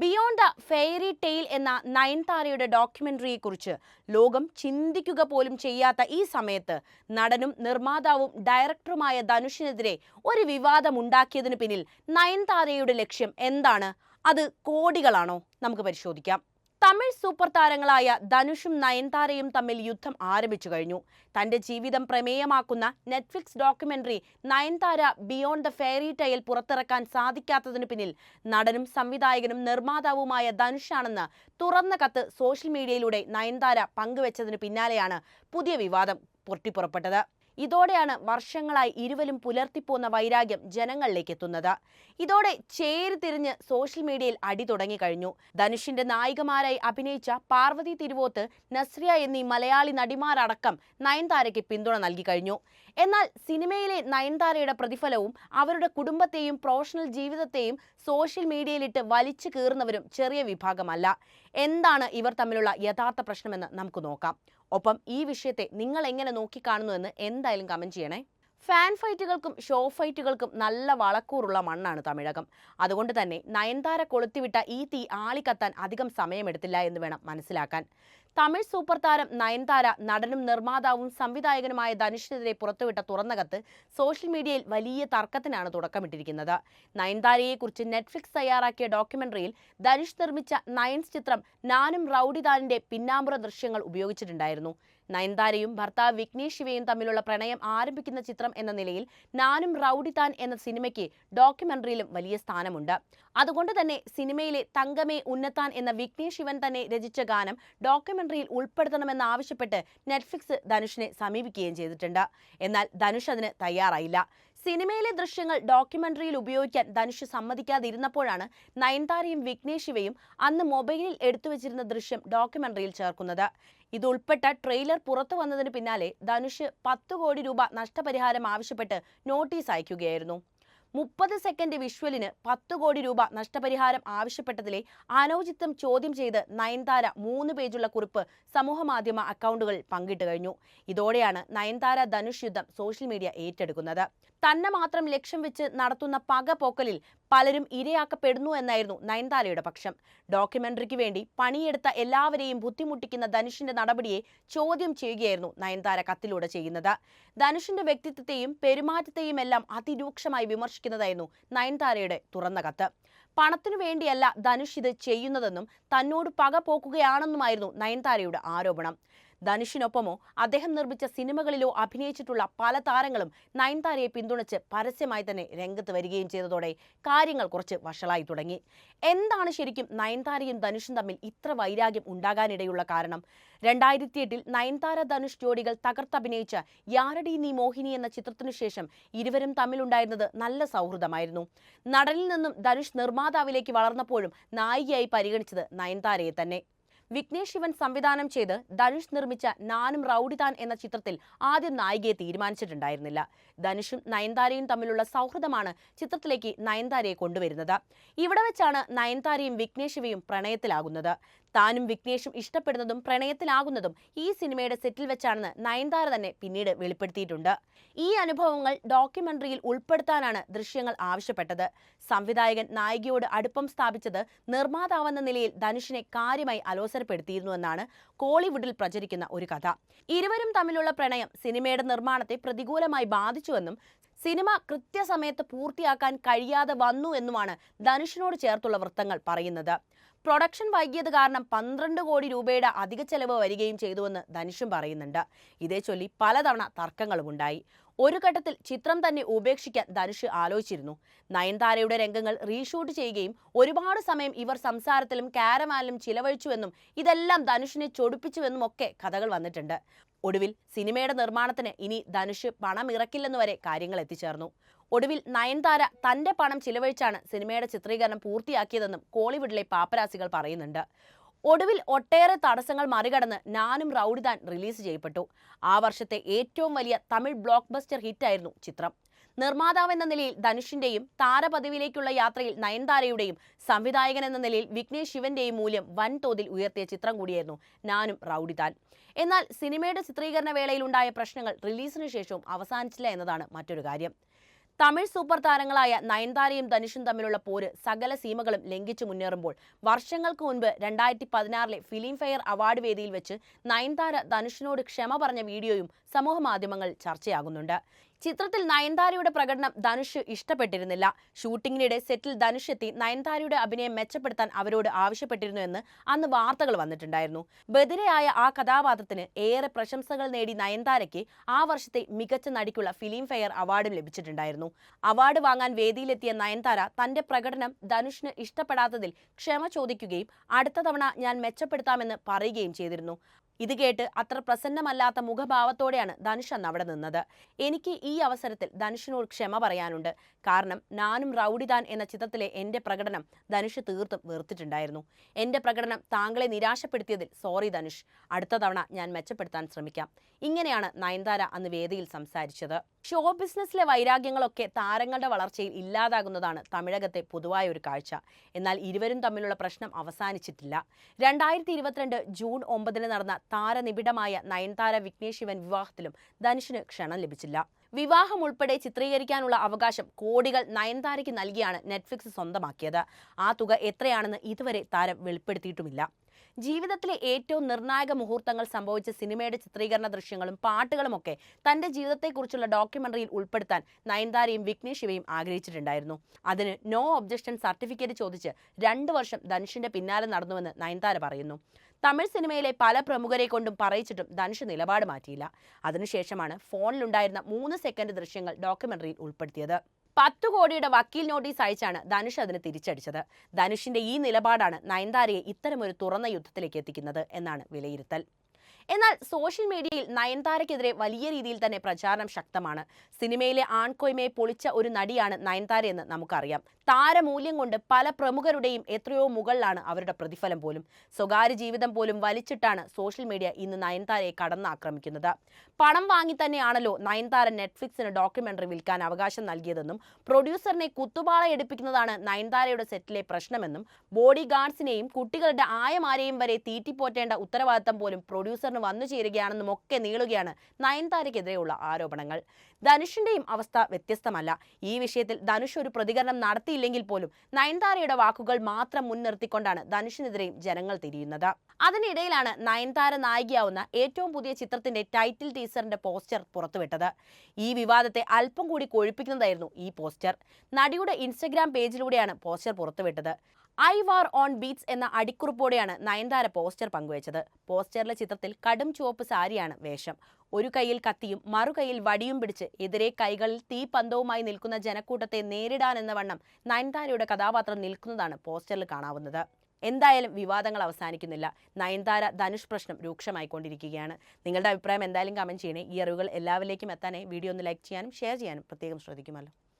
Beyond the fairy tale എന്ന നയൻതാരയുടെ ഡോക്യുമെന്ററിയെക്കുറിച്ച് ലോകം ചിന്തിക്കുക പോലും ചെയ്യാത്ത ഈ സമയത്ത് നടനും നിർമ്മാതാവും ഡയറക്ടറുമായ ധനുഷിനെതിരെ ഒരു വിവാദം ഉണ്ടാക്കിയതിന് പിന്നിൽ നയൻതാരയുടെ ലക്ഷ്യം എന്താണ്? അത് കോടികളാണോ? നമുക്ക് പരിശോധിക്കാം. തമിഴ് സൂപ്പർ താരങ്ങളായ ധനുഷും നയൻതാരയും തമ്മിൽ യുദ്ധം ആരംഭിച്ചു കഴിഞ്ഞു. തന്റെ ജീവിതം പ്രമേയമാക്കുന്ന Netflix documentary Nayanthara beyond the fairy tale പുറത്തിറക്കാൻ സാധിക്കാത്തതിനു പിന്നിൽ നടനും സംവിധായകനും നിർമ്മാതാവുമായ ധനുഷാണെന്ന് തുറന്ന കത്ത് സോഷ്യൽ മീഡിയയിലൂടെ നയൻതാര പങ്കുവച്ചതിന് പിന്നാലെയാണ് പുതിയ വിവാദം പൊട്ടിപ്പുറപ്പെട്ടത്. ഇതോടെയാണ് വർഷങ്ങളായി ഇരുവരും പുലർത്തിപ്പോന്ന വൈരാഗ്യം ജനങ്ങളിലേക്ക് എത്തുന്നത് ഇതോടെ ചേരി തിരിഞ്ഞ് സോഷ്യൽ മീഡിയയിൽ അടി തുടങ്ങിക്കഴിഞ്ഞു ധനുഷിന്റെ നായികമാരായി അഭിനയിച്ച പാർവതി തിരുവോത്ത് നസ്രിയ എന്നീ മലയാളി നടിമാരടക്കം നയൻതാരയ്ക്ക് പിന്തുണ നൽകി കഴിഞ്ഞു. എന്നാൽ സിനിമയിലെ നയൻതാരയുടെ പ്രതിഫലവും അവരുടെ കുടുംബത്തെയും പ്രൊഫഷണൽ ജീവിതത്തെയും സോഷ്യൽ മീഡിയയിലിട്ട് വലിച്ചു കീറുന്നവരും ചെറിയ വിഭാഗമല്ല. എന്താണ് ഇവർ തമ്മിലുള്ള യഥാർത്ഥ പ്രശ്നമെന്ന് നമുക്ക് നോക്കാം. ഒപ്പം ഈ വിഷയത്തെ നിങ്ങൾ എങ്ങനെ നോക്കിക്കാണുന്നു എന്ന് എന്തായാലും കമന്റ് ചെയ്യണേ. ഫാൻ ഫൈറ്റുകൾക്കും ഷോ ഫൈറ്റുകൾക്കും നല്ല വളക്കൂറുള്ള മണ്ണാണ് തമിഴകം അതുകൊണ്ട് തന്നെ നയൻതാര കൊളുത്തിവിട്ട ഈ തീ ആളിക്കത്താൻ അധികം സമയമെടുത്തില്ല എന്ന് വേണം മനസ്സിലാക്കാൻ തമിഴ് സൂപ്പർ താരം നയൻതാര നടനും നിർമ്മാതാവും സംവിധായകനുമായ ധനുഷിനെതിരെ പുറത്തുവിട്ട തുറന്ന കത്ത് സോഷ്യൽ മീഡിയയിൽ വലിയ തർക്കത്തിനാണ് തുടക്കമിട്ടിരിക്കുന്നത് നയൻതാരയെക്കുറിച്ച് നെറ്റ്ഫ്ലിക്സ് തയ്യാറാക്കിയ ഡോക്യുമെന്ററിയിൽ ധനുഷ് നിർമ്മിച്ച നയൻസ് ചിത്രം നാനും റൌഡിദാനിന്റെ പിന്നാമ്പുറ ദൃശ്യങ്ങൾ ഉപയോഗിച്ചിട്ടുണ്ടായിരുന്നു. നയൻതാരയും ഭർത്താവ് വിഘ്നേഷ് ശിവയും തമ്മിലുള്ള പ്രണയം ആരംഭിക്കുന്ന ചിത്രം എന്ന നിലയിൽ നാനും റൌഡി താൻ എന്ന സിനിമയ്ക്ക് ഡോക്യുമെന്ററിയിലും വലിയ സ്ഥാനമുണ്ട്. അതുകൊണ്ട് തന്നെ സിനിമയിലെ തങ്കമേ ഉന്നത്താൻ എന്ന വിഘ്നേഷ് ശിവൻ തന്നെ രചിച്ച ഗാനം ഡോക്യുമെന്ററിയിൽ ഉൾപ്പെടുത്തണമെന്നാവശ്യപ്പെട്ട് നെറ്റ്ഫ്ലിക്സ് ധനുഷിനെ സമീപിക്കുകയും ചെയ്തിട്ടുണ്ട്. എന്നാൽ ധനുഷ് അതിന് തയ്യാറായില്ല. സിനിമയിലെ ദൃശ്യങ്ങൾ ഡോക്യുമെന്ററിയിൽ ഉപയോഗിക്കാൻ ധനുഷ് സമ്മതിക്കാതിരുന്നപ്പോഴാണ് നയൻതാരയും വിഘ്നേഷ് ശിവയും അന്ന് മൊബൈലിൽ എടുത്തു വെച്ചിരുന്ന ദൃശ്യം ഡോക്യുമെന്ററിയിൽ ചേർക്കുന്നത്. ഇതുൾപ്പെട്ട ട്രെയിലർ പുറത്തു വന്നതിന് പിന്നാലെ ധനുഷ് പത്ത് കോടി രൂപ നഷ്ടപരിഹാരം ആവശ്യപ്പെട്ട് നോട്ടീസ് അയക്കുകയായിരുന്നു. മുപ്പത് സെക്കൻഡ് വിഷ്വലിന് പത്ത് കോടി രൂപ നഷ്ടപരിഹാരം ആവശ്യപ്പെട്ടതിലെ അനൌചിത്വം ചോദ്യം ചെയ്ത് നയൻതാര മൂന്ന് പേജുള്ള കുറിപ്പ് സമൂഹമാധ്യമ അക്കൗണ്ടുകളിൽ പങ്കിട്ട് കഴിഞ്ഞു. ഇതോടെയാണ് നയൻതാര ധനുഷ് യുദ്ധം സോഷ്യൽ മീഡിയ ഏറ്റെടുക്കുന്നത്. തന്നെ മാത്രം ലക്ഷ്യം വെച്ച് നടത്തുന്ന പകപോക്കലിൽ പലരും ഇരയാക്കപ്പെടുന്നു എന്നായിരുന്നു നയൻതാരയുടെ പക്ഷം. ഡോക്യുമെന്ററിക്ക് വേണ്ടി പണിയെടുത്ത എല്ലാവരെയും ബുദ്ധിമുട്ടിക്കുന്ന ധനുഷിന്റെ നടപടിയെ ചോദ്യം ചെയ്യുകയായിരുന്നു നയൻതാര കത്തിലൂടെ ചെയ്യുന്നത്. ധനുഷിന്റെ വ്യക്തിത്വത്തെയും പെരുമാറ്റത്തെയും എല്ലാം അതിരൂക്ഷമായി വിമർശിക്കുന്നതായിരുന്നു നയൻതാരയുടെ തുറന്ന കത്ത്. പണത്തിനു വേണ്ടിയല്ല ധനുഷ് ഇത് ചെയ്യുന്നതെന്നും തന്നോട് പക പോക്കുകയാണെന്നുമായിരുന്നു നയൻതാരയുടെ ആരോപണം. ധനുഷിനൊപ്പമോ അദ്ദേഹം നിർമ്മിച്ച സിനിമകളിലോ അഭിനയിച്ചിട്ടുള്ള പല താരങ്ങളും നയൻതാരയെ പിന്തുണച്ച് പരസ്യമായി തന്നെ രംഗത്ത് വരികയും ചെയ്തതോടെ കാര്യങ്ങൾ കുറച്ച് വഷളായി തുടങ്ങി. എന്താണ് ശരിക്കും നയൻതാരയും ധനുഷും തമ്മിൽ ഇത്ര വൈരാഗ്യം ഉണ്ടാകാനിടയുള്ള കാരണം? രണ്ടായിരത്തി എട്ടിൽ നയൻതാര ധനുഷ് ജോഡികൾ തകർത്തഭിനയിച്ച യാരടി നീ മോഹിനി എന്ന ചിത്രത്തിനു ശേഷം ഇരുവരും തമ്മിലുണ്ടായിരുന്നത് നല്ല സൗഹൃദമായിരുന്നു. നടനിൽ നിന്നും ധനുഷ് നിർമ്മാതാവിലേക്ക് വളർന്നപ്പോഴും നായികയായി പരിഗണിച്ചത് നയൻതാരയെ തന്നെ. വിഘ്നേഷ് ശിവൻ സംവിധാനം ചെയ്ത് ധനുഷ് നിർമ്മിച്ച നാനും റൌഡിതാൻ എന്ന ചിത്രത്തിൽ ആദ്യം നായികയെ തീരുമാനിച്ചിട്ടുണ്ടായിരുന്നില്ല. ധനുഷും നയൻതാരയും തമ്മിലുള്ള സൗഹൃദമാണ് ചിത്രത്തിലേക്ക് നയൻതാരയെ കൊണ്ടുവരുന്നത്. ഇവിടെ വെച്ചാണ് നയൻതാരയും വിഘ്നേഷ് ശിവയും പ്രണയത്തിലാകുന്നത്. താനും വിഘ്നേഷും ഇഷ്ടപ്പെടുന്നതും പ്രണയത്തിലാകുന്നതും ഈ സിനിമയുടെ സെറ്റിൽ വെച്ചാണെന്ന് നയൻതാര തന്നെ പിന്നീട് വെളിപ്പെടുത്തിയിട്ടുണ്ട്. ഈ അനുഭവങ്ങൾ ഡോക്യുമെന്ററിയിൽ ഉൾപ്പെടുത്താനാണ് ദൃശ്യങ്ങൾ ആവശ്യപ്പെട്ടത്. സംവിധായകൻ നായികയോട് അടുപ്പം സ്ഥാപിച്ചത് നിർമ്മാതാവെന്ന നിലയിൽ ധനുഷിനെ കാര്യമായി അലോസരപ്പെടുത്തിയിരുന്നുവെന്നാണ് കോളിവുഡിൽ പ്രചരിക്കുന്ന ഒരു കഥ. ഇരുവരും തമ്മിലുള്ള പ്രണയം സിനിമയുടെ നിർമ്മാണത്തെ പ്രതികൂലമായി ബാധിച്ചുവെന്നും സിനിമ കൃത്യസമയത്ത് പൂർത്തിയാക്കാൻ കഴിയാതെ വന്നു എന്നുമാണ് ധനുഷിനോട് ചേർത്തുള്ള വൃത്തങ്ങൾ പറയുന്നത്. പ്രൊഡക്ഷൻ വൈകിയത് കാരണം പന്ത്രണ്ട് കോടി രൂപയുടെ അധിക ചെലവ് വരികയും ചെയ്തുവെന്ന് ധനുഷും പറയുന്നുണ്ട്. ഇതേ ചൊല്ലി പലതവണ തർക്കങ്ങളും ഉണ്ടായി. ഒരു ഘട്ടത്തിൽ ചിത്രം തന്നെ ഉപേക്ഷിക്കാൻ ധനുഷ് ആലോചിച്ചിരുന്നു. നയൻതാരയുടെ രംഗങ്ങൾ റീഷൂട്ട് ചെയ്യുകയും ഒരുപാട് സമയം ഇവർ സംസാരത്തിലും കാരമാലിലും ചിലവഴിച്ചുവെന്നും ഇതെല്ലാം ധനുഷിനെ ചൊടിപ്പിച്ചുവെന്നും ഒക്കെ കഥകൾ വന്നിട്ടുണ്ട്. ഒടുവിൽ സിനിമയുടെ നിർമ്മാണത്തിന് ഇനി ധനുഷ് പണം ഇറക്കില്ലെന്നുവരെ കാര്യങ്ങൾ എത്തിച്ചേർന്നു. ഒടുവിൽ നയൻതാര തന്റെ പണം ചിലവഴിച്ചാണ് സിനിമയുടെ ചിത്രീകരണം പൂർത്തിയാക്കിയതെന്നും കോളിവുഡിലെ പാപ്പരാസികൾ പറയുന്നുണ്ട്. ഒടുവിൽ ഒട്ടേറെ തടസ്സങ്ങൾ മറികടന്ന് നാനും റൌഡിദാൻ റിലീസ് ചെയ്യപ്പെട്ടു. ആ വർഷത്തെ ഏറ്റവും വലിയ തമിഴ് ബ്ലോക്ക് ബസ്റ്റർ ഹിറ്റായിരുന്നു ചിത്രം. നിർമ്മാതാവ് എന്ന നിലയിൽ ധനുഷിന്റെയും താരപദവിയിലേക്കുള്ള യാത്രയിൽ നയൻതാരയുടെയും സംവിധായകൻ എന്ന നിലയിൽ വിഘ്നേഷ് ശിവന്റെയും മൂല്യം വൻതോതിൽ ഉയർത്തിയ ചിത്രം കൂടിയായിരുന്നു നാനും റൌഡിതാൻ. എന്നാൽ സിനിമയുടെ ചിത്രീകരണ വേളയിലുണ്ടായ പ്രശ്നങ്ങൾ റിലീസിന് ശേഷവും അവസാനിച്ചില്ല എന്നതാണ് മറ്റൊരു കാര്യം. തമിഴ് സൂപ്പർ താരങ്ങളായ നയൻതാരയും ധനുഷും തമ്മിലുള്ള പോര് സകല സീമകളും ലംഘിച്ചു മുന്നേറുമ്പോൾ വർഷങ്ങൾക്ക് മുൻപ് രണ്ടായിരത്തി പതിനാറിലെ ഫിലിം ഫെയർ അവാർഡ് വേദിയിൽ വെച്ച് നയൻതാര ധനുഷിനോട് ക്ഷമ പറഞ്ഞ വീഡിയോയും സമൂഹ മാധ്യമങ്ങൾ ചർച്ചയാകുന്നുണ്ട്. ചിത്രത്തിൽ നയൻതാരയുടെ പ്രകടനം ധനുഷ് ഇഷ്ടപ്പെട്ടിരുന്നില്ല. ഷൂട്ടിങ്ങിനിടെ സെറ്റിൽ ധനുഷ് എത്തി. നയൻതാരയുടെ അഭിനയം മെച്ചപ്പെടുത്താൻ അവരോട് ആവശ്യപ്പെട്ടിരുന്നു എന്ന് അന്ന് വാർത്തകൾ വന്നിട്ടുണ്ടായിരുന്നു. ബദിരയായ ആ കഥാപാത്രത്തിന് ഏറെ പ്രശംസകൾ നേടി നയൻതാരയ്ക്ക് ആ വർഷത്തെ മികച്ച നടിക്കുള്ള ഫിലിം ഫെയർ അവാർഡും ലഭിച്ചിട്ടുണ്ടായിരുന്നു. അവാർഡ് വാങ്ങാൻ വേദിയിലെത്തിയ നയൻതാര തന്റെ പ്രകടനം ധനുഷിന് ഇഷ്ടപ്പെടാത്തതിൽ ക്ഷമ ചോദിക്കുകയും അടുത്ത തവണ ഞാൻ മെച്ചപ്പെടുത്താമെന്ന് പറയുകയും ചെയ്തിരുന്നു. ഇത് കേട്ട് അത്ര പ്രസന്നമല്ലാത്ത മുഖഭാവത്തോടെയാണ് ധനുഷ് അന്ന് അവിടെ നിന്നത്. എനിക്ക് ഈ അവസരത്തിൽ ധനുഷിനോട് ക്ഷമ പറയാനുണ്ട്. കാരണം നാനും റൗഡിദാൻ എന്ന ചിത്രത്തിലെ എന്റെ പ്രകടനം ധനുഷ് തീർത്തും വെറുത്തിട്ടുണ്ടായിരുന്നു. എന്റെ പ്രകടനം താങ്കളെ നിരാശപ്പെടുത്തിയതിൽ സോറി ധനുഷ്. അടുത്ത തവണ ഞാൻ മെച്ചപ്പെടുത്താൻ ശ്രമിക്കാം. ഇങ്ങനെയാണ് നയൻതാര അന്ന് വേദിയിൽ സംസാരിച്ചത്. ഷോ ബിസിനസ്സിലെ വൈരാഗ്യങ്ങളൊക്കെ താരങ്ങളുടെ വളർച്ചയിൽ ഇല്ലാതാകുന്നതാണ് തമിഴകത്തെ പൊതുവായ ഒരു കാഴ്ച. എന്നാൽ ഇരുവരും തമ്മിലുള്ള പ്രശ്നം അവസാനിച്ചിട്ടില്ല. രണ്ടായിരത്തി ഇരുപത്തിരണ്ട് ജൂൺ ഒമ്പതിന് നടന്ന താരനിബിഡമായ നയൻതാര വിഘ്നേഷ് ശിവൻ വിവാഹത്തിലും ധനുഷിന് ക്ഷണം ലഭിച്ചില്ല. വിവാഹം ഉൾപ്പെടെ ചിത്രീകരിക്കാനുള്ള അവകാശം കോടികൾ നയൻതാരയ്ക്ക് നൽകിയാണ് നെറ്റ്ഫ്ലിക്സ് സ്വന്തമാക്കിയത്. ആ തുക എത്രയാണെന്ന് ഇതുവരെ താരം വെളിപ്പെടുത്തിയിട്ടുമില്ല. ജീവിതത്തിലെ ഏറ്റവും നിർണായക മുഹൂർത്തങ്ങൾ സംഭവിച്ച സിനിമയുടെ ചിത്രീകരണ ദൃശ്യങ്ങളും പാട്ടുകളുമൊക്കെ തന്റെ ജീവിതത്തെക്കുറിച്ചുള്ള ഡോക്യുമെന്ററിയിൽ ഉൾപ്പെടുത്താൻ നയൻതാരയും വിഘ്നേഷ് ശിവയും ആഗ്രഹിച്ചിട്ടുണ്ടായിരുന്നു. അതിന് നോ ഒബ്ജക്ഷൻ സർട്ടിഫിക്കറ്റ് ചോദിച്ച് രണ്ടു വർഷം ധനുഷിന്റെ പിന്നാലെ നടന്നുവെന്ന് നയൻതാര പറയുന്നു. തമിഴ് സിനിമയിലെ പല പ്രമുഖരെ കൊണ്ടും പറയിച്ചിട്ടും ധനുഷ് നിലപാട് മാറ്റിയില്ല. അതിനുശേഷമാണ് ഫോണിലുണ്ടായിരുന്ന മൂന്ന് സെക്കൻഡ് ദൃശ്യങ്ങൾ ഡോക്യുമെന്ററിയിൽ ഉൾപ്പെടുത്തിയത്. പത്തു കോടിയുടെ വക്കീൽ നോട്ടീസ് അയച്ചാണ് ധനുഷ് അതിന് തിരിച്ചടിച്ചത്. ധനുഷിന്റെ ഈ നിലപാടാണ് നയൻതാരയെ ഇത്തരമൊരു തുറന്ന യുദ്ധത്തിലേക്ക് എത്തിക്കുന്നത് എന്നാണ് വിലയിരുത്തൽ. എന്നാൽ സോഷ്യൽ മീഡിയയിൽ നയൻതാരയ്ക്കെതിരെ വലിയ രീതിയിൽ തന്നെ പ്രചാരണം ശക്തമാണ്. സിനിമയിലെ ആൺകൊയ്മയെ പൊളിച്ച ഒരു നടിയാണ് നയൻതാര എന്ന് നമുക്കറിയാം. താരമൂല്യം കൊണ്ട് പല പ്രമുഖരുടെയും എത്രയോ മുകളിലാണ് അവരുടെ പ്രതിഫലം പോലും. സ്വകാര്യ ജീവിതം പോലും വലിച്ചിട്ടാണ് സോഷ്യൽ മീഡിയ ഇന്ന് നയൻതാരയെ കടന്നാക്രമിക്കുന്നത്. പണം വാങ്ങി തന്നെയാണല്ലോ നയൻതാര നെറ്റ്ഫ്ലിക്സിന് ഡോക്യുമെന്ററി വിൽക്കാൻ അവകാശം നൽകിയതെന്നും പ്രൊഡ്യൂസറിനെ കുത്തുപാള എടുപ്പിക്കുന്നതാണ് നയൻതാരയുടെ സെറ്റിലെ പ്രശ്നമെന്നും ബോഡി ഗാർഡ്സിനെയും കുട്ടികളുടെ ആയമാരെയും വരെ തീറ്റിപ്പോറ്റേണ്ട ഉത്തരവാദിത്തം പോലും പ്രൊഡ്യൂസറിന് വന്നു ചേരുകയാണെന്നും ഒക്കെ നീളുകയാണ് നയൻതാരയ്ക്കെതിരെയുള്ള ആരോപണങ്ങൾ. ധനുഷിന്റെയും അവസ്ഥ വ്യത്യസ്തമല്ല. ഈ വിഷയത്തിൽ ധനുഷ് ഒരു പ്രതികരണം നടത്തിയില്ലെങ്കിൽ പോലും നയൻതാരയുടെ വാക്കുകൾ മാത്രം മുൻനിർത്തിക്കൊണ്ടാണ് ധനുഷിനെതിരെയും ജനങ്ങൾ തിരിയുന്നത്. അതിനിടയിലാണ് നയൻതാര നായികയാവുന്ന ഏറ്റവും പുതിയ ചിത്രത്തിന്റെ ടൈറ്റിൽ ടീസറിന്റെ പോസ്റ്റർ പുറത്തുവിട്ടത്. ഈ വിവാദത്തെ അല്പം കൂടി കൊഴിപ്പിക്കുന്നതായിരുന്നു ഈ പോസ്റ്റർ. നടിയുടെ ഇൻസ്റ്റഗ്രാം പേജിലൂടെയാണ് പോസ്റ്റർ പുറത്തുവിട്ടത്. ഐ വാർ ഓൺ ബീറ്റ്സ് എന്ന അടിക്കുറിപ്പോടെയാണ് നയൻതാര പോസ്റ്റർ പങ്കുവച്ചത്. പോസ്റ്ററിലെ ചിത്രത്തിൽ കടും ചുവപ്പ് സാരിയാണ് വേഷം. ഒരു കൈയിൽ കത്തിയും മറുകൈയിൽ വടിയും പിടിച്ച് എതിരെ കൈകളിൽ തീപന്തവുമായി നിൽക്കുന്ന ജനക്കൂട്ടത്തെ നേരിടാനെന്ന വണ്ണം നയൻതാരയുടെ കഥാപാത്രം നിൽക്കുന്നതാണ് പോസ്റ്ററിൽ കാണാവുന്നത്. എന്തായാലും വിവാദങ്ങൾ അവസാനിക്കുന്നില്ല. നയൻതാര ധനുഷ് പ്രശ്നം രൂക്ഷമായിക്കൊണ്ടിരിക്കുകയാണ്. നിങ്ങളുടെ അഭിപ്രായം എന്തായാലും കമന്റ് ചെയ്യണേ. ഈ അറിവുകൾ എല്ലാവരിലേക്കും എത്താനേ വീഡിയോ ഒന്ന് ലൈക്ക് ചെയ്യാനും ഷെയർ ചെയ്യാനും പ്രത്യേകം ശ്രദ്ധിക്കുമല്ലോ.